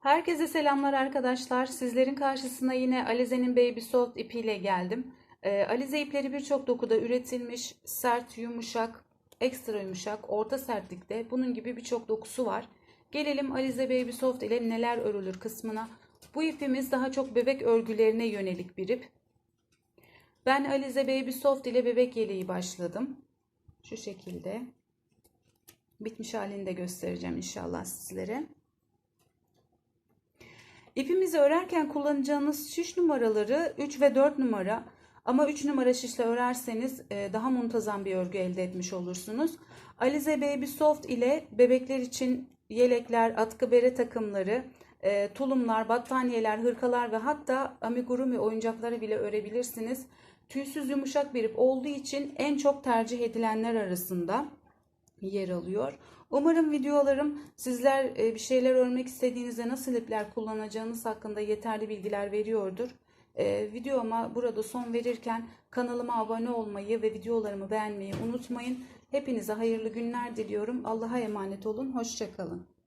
Herkese selamlar arkadaşlar. Sizlerin karşısına yine Alize'nin Baby Soft ipiyle geldim. Ee, Alize ipleri birçok dokuda üretilmiş. Sert, yumuşak, ekstra yumuşak, orta sertlikte. Bunun gibi birçok dokusu var. Gelelim Alize Baby Soft ile neler örülür kısmına. Bu ipimiz daha çok bebek örgülerine yönelik bir ip. Ben Alize Baby Soft ile bebek yeleği başladım. Şu şekilde. Bitmiş halini de göstereceğim inşallah sizlere. İpimizi örerken kullanacağınız şiş numaraları 3 ve 4 numara. Ama 3 numara şişle örerseniz e, daha muntazam bir örgü elde etmiş olursunuz. Alize Baby Soft ile bebekler için yelekler, atkı bere takımları, e, tulumlar, battaniyeler, hırkalar ve hatta amigurumi oyuncakları bile örebilirsiniz. Tüysüz yumuşak bir ip olduğu için en çok tercih edilenler arasında yer alıyor. Umarım videolarım sizler e, bir şeyler örmek istediğinizde nasıl ipler kullanacağınız hakkında yeterli bilgiler veriyordur. E, videoma burada son verirken kanalıma abone olmayı ve videolarımı beğenmeyi unutmayın. Hepinize hayırlı günler diliyorum. Allah'a emanet olun. Hoşçakalın.